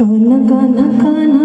কানা কানা কানা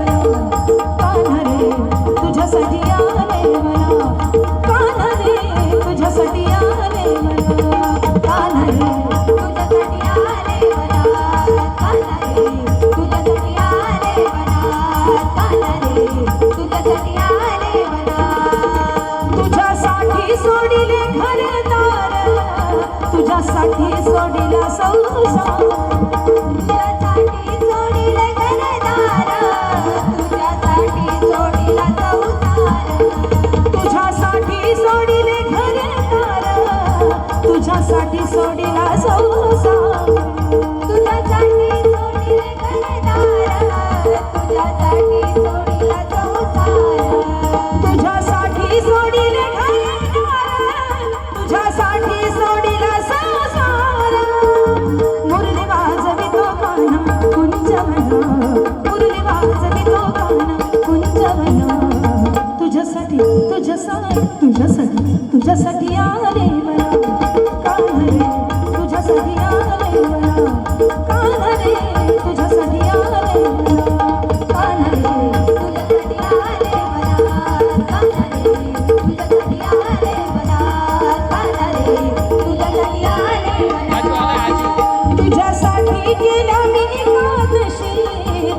Sadila Sadila Sadila Sadila Sadila तुझ्यासाठी तुझ्यासाठी आले तुझ्यासाठी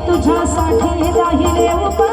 तुझ्यासाठी राहिले उपाय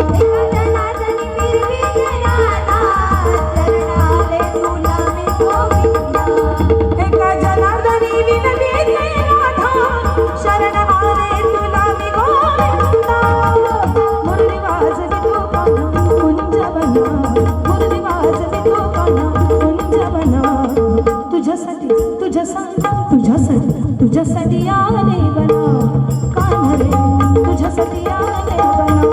तुझ्यासाठी तुझ्यासाठी तुझ्यासाठी आले बना. काय तुझ्यासाठी आले बना.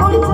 मुळीच